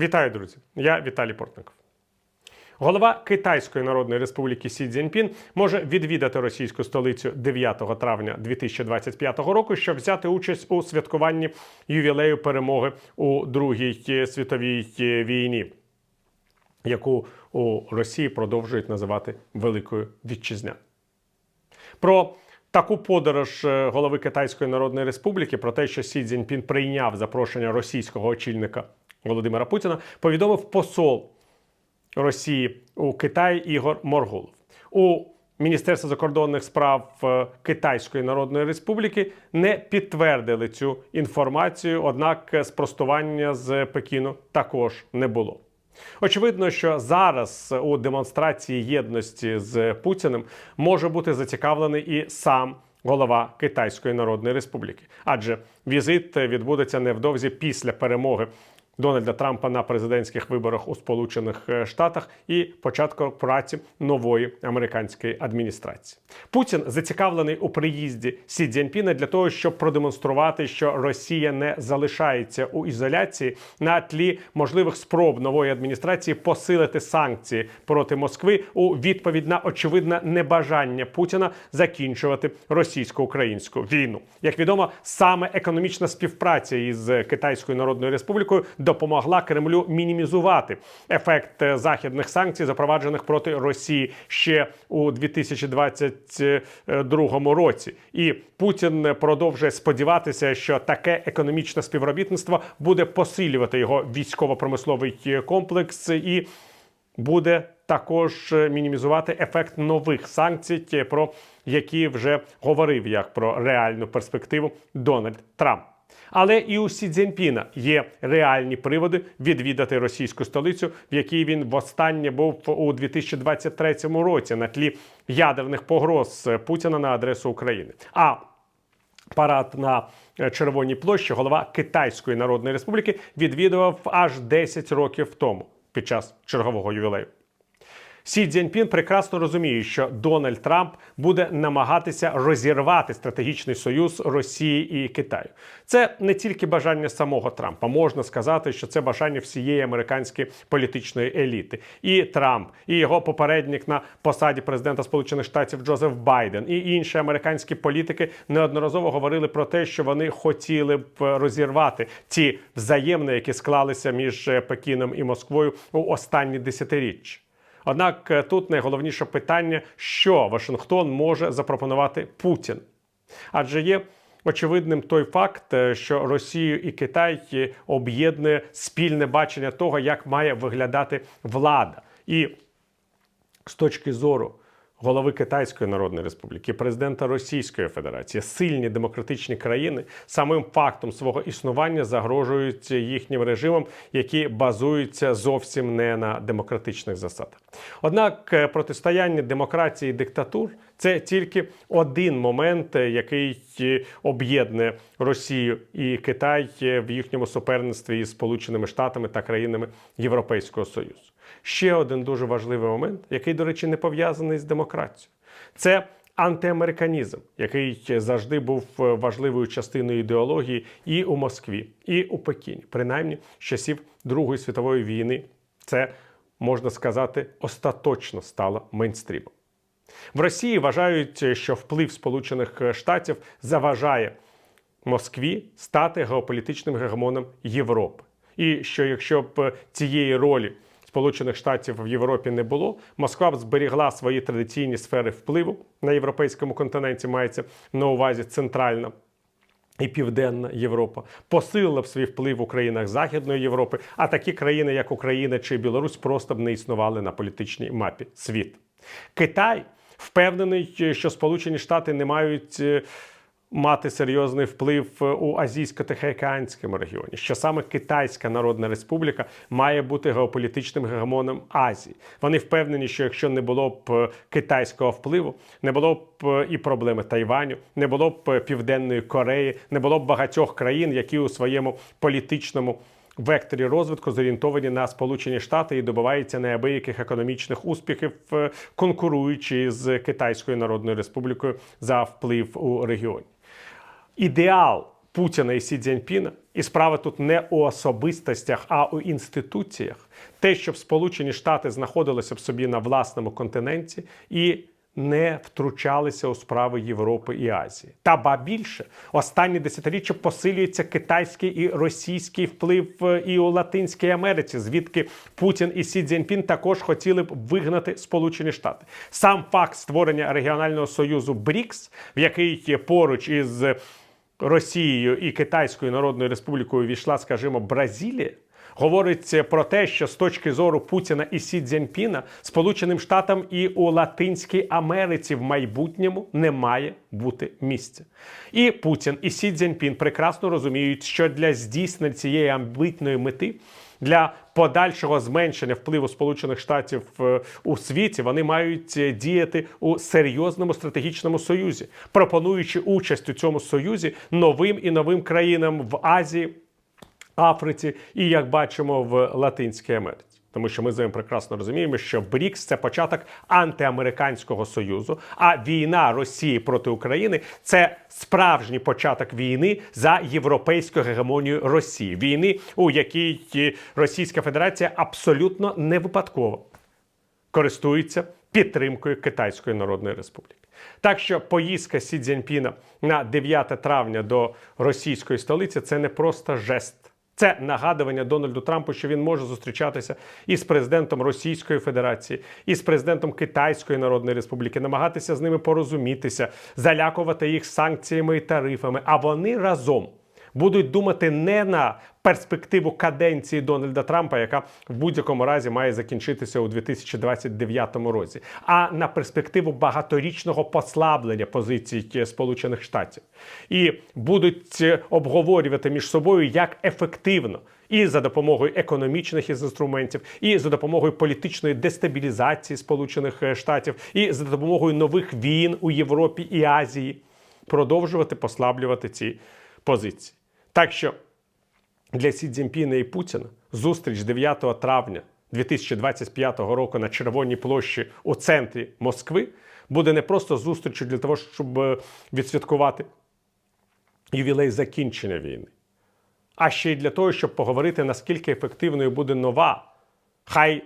Вітаю, друзі! Я Віталій Портников. Голова Китайської Народної Республіки Сі Цзіньпін може відвідати російську столицю 9 травня 2025 року, щоб взяти участь у святкуванні ювілею перемоги у Другій світовій війні, яку у Росії продовжують називати Великою Вітчизняною. Про таку подорож е, голови Китайської Народної Республіки, про те, що Сі Цзіньпін прийняв запрошення російського очільника Володимира Путіна, повідомив посол Росії у Китаї Ігор Моргулов. У Міністерства закордонних справ е, Китайської Народної Республіки не підтвердили цю інформацію, однак е, спростування з Пекіну також не було. Очевидно, що зараз у демонстрації єдності з Путіним може бути зацікавлений і сам голова Китайської Народної Республіки, адже візит відбудеться невдовзі після перемоги. Дональда Трампа на президентських виборах у Сполучених е, Штатах і початку праці нової американської адміністрації. Путін зацікавлений у приїзді Сі Цзіньпіна для того, щоб продемонструвати, що Росія не залишається у ізоляції на тлі можливих спроб нової адміністрації посилити санкції проти Москви у відповідь на очевидне небажання Путіна закінчувати російсько-українську війну. Як відомо, саме економічна співпраця із Китайською Народною Республікою допомогла Кремлю мінімізувати ефект е, західних санкцій, запроваджених проти Росії ще у 2022 році. І Путін продовжує сподіватися, що таке економічне співробітництво буде посилювати його військово-промисловий комплекс і буде також мінімізувати ефект нових санкцій, про які вже говорив як про реальну перспективу Дональд Трамп. Але і у Сі Цзіньпіна є реальні приводи відвідати російську столицю, в якій він востаннє був у 2023 році на тлі ядерних погроз Путіна на адресу України. А Парад на Червоній площі голова Китайської Народної Республіки відвідував аж 10 років тому під час чергового ювілею. Сі Цзіньпін прекрасно розуміє, що Дональд Трамп буде намагатися розірвати стратегічний союз Росії і Китаю. Це не тільки бажання самого Трампа. Можна сказати, що це бажання всієї американської політичної еліти. І Трамп, і його попередник на посаді президента Сполучених Штатів Джозеф Байден, і інші американські політики неодноразово говорили про те, що вони хотіли б розірвати ті взаємини, які склалися між Пекіном і Москвою у останні десятиріччя. Однак е, тут найголовніше питання, що Вашингтон може запропонувати Путін, адже є очевидним той факт, е, що Росію і Китай е, об'єднує спільне бачення того, як має виглядати влада, і з точки зору. Голови Китайської Народної Республіки, президента Російської Федерації, сильні демократичні країни самим фактом свого існування загрожують їхнім режимам, які базуються зовсім не на демократичних засадах. Однак е, протистояння демократії і диктатур це тільки один момент, е, який е, об'єднує Росію і Китай в їхньому суперництві із Сполученими Штатами та країнами Європейського Союзу. Ще один дуже важливий момент, який, до речі, не пов'язаний з демократією. Це антиамериканізм, який завжди був важливою частиною ідеології і у Москві, і у Пекіні, принаймні з часів Другої світової війни. Це можна сказати остаточно стало мейнстрімом. В Росії вважають, що вплив Сполучених Штатів заважає Москві стати геополітичним гегемоном Європи. І що якщо б цієї ролі Сполучених Штатів в Європі не було, Москва б зберігла свої традиційні сфери впливу на європейському континенті, мається на увазі центральна. І Південна Європа посилила б свій вплив в Українах Західної Європи, а такі країни, як Україна чи Білорусь, просто б не існували на політичній мапі світу. Китай впевнений, що Сполучені Штати не мають е, мати серйозний вплив у азійсько-тихоокеанському регіоні, що саме Китайська Народна Республіка має бути геополітичним гегемоном Азії. Вони впевнені, що якщо не було б китайського впливу, не було б і проблеми Тайваню, не було б Південної Кореї, не було б багатьох країн, які у своєму політичному векторі розвитку зорієнтовані на Сполучені Штати і добиваються неабияких економічних успіхів, е, конкуруючи з Китайською Народною Республікою за вплив у регіоні. Ідеал Путіна і Сі Цзіньпіна, і справа тут не у особистостях, а у інституціях. Те, щоб Сполучені Штати знаходилися б собі на власному континенті і не втручалися у справи Європи і Азії. Та ба більше останні десятиріччя посилюється китайський і російський вплив е, і у Латинській Америці, звідки Путін і Сі Цзіньпін також хотіли б вигнати Сполучені Штати. Сам факт створення регіонального союзу БРІКС, в який є поруч із Росією і Китайською Народною Республікою війшла, скажімо, Бразилія. Говорить про те, що з точки зору Путіна і Сі Цзіньпіна Сполученим Штатам і у Латинській Америці в майбутньому не має бути місця. І Путін і Сі Цзіньпін прекрасно розуміють, що для здійснення цієї амбітної мети. Для подальшого зменшення впливу Сполучених Штатів е, у світі вони мають е, діяти у серйозному стратегічному союзі, пропонуючи участь у цьому союзі новим і новим країнам в Азії, Африці і, як бачимо, в Латинській Америці. Тому що ми з вами прекрасно розуміємо, що БРІКС це початок антиамериканського союзу. А війна Росії проти України це справжній початок війни за європейську гегемонію Росії, війни, у якій Російська Федерація абсолютно не випадково користується підтримкою Китайської Народної Республіки. Так що поїздка Сі Цзіньпіна на 9 травня до російської столиці це не просто жест. Це нагадування Дональду Трампу, що він може зустрічатися із президентом Російської Федерації, і з президентом Китайської Народної Республіки, намагатися з ними порозумітися, залякувати їх санкціями і тарифами. А вони разом будуть думати не на перспективу каденції Дональда Трампа, яка в будь-якому разі має закінчитися у 2029 році, а на перспективу багаторічного послаблення позицій Сполучених Штатів, і будуть обговорювати між собою, як ефективно. І за допомогою економічних інструментів, і за допомогою політичної дестабілізації Сполучених Штатів, і за допомогою нових війн у Європі і Азії продовжувати послаблювати ці позиції. Так що для Сі Цзіньпіна і Путіна зустріч 9 травня 2025 року на Червоній площі у центрі Москви буде не просто зустрічю для того, щоб е, відсвяткувати ювілей закінчення війни, а ще й для того, щоб поговорити, наскільки ефективною буде нова, хай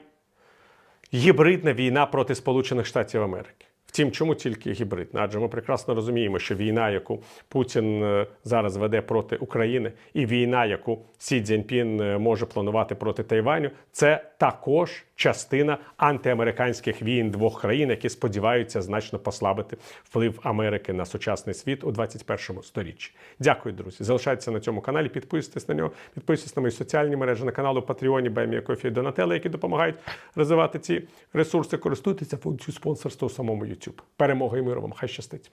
гібридна війна проти Сполучених Штатів Америки. Втім, чому тільки гібридна? Адже ми прекрасно розуміємо, що війна, яку Путін е, зараз веде проти України, і війна, яку Сі Цзіньпін е, може планувати проти Тайваню, це також частина антиамериканських війн двох країн, які сподіваються значно послабити вплив Америки на сучасний світ у 21 сторіччі. Дякую, друзі. Залишайтеся на цьому каналі, підписуйтесь на нього, підписуйтесь на мої соціальні мережі на каналу Патреоні, Бемія Кофі і Донателла, які допомагають розвивати ці ресурси. Користуйтеся функцією спонсорства у самому YouTube. Перемоги і миру вам! Хай щастить!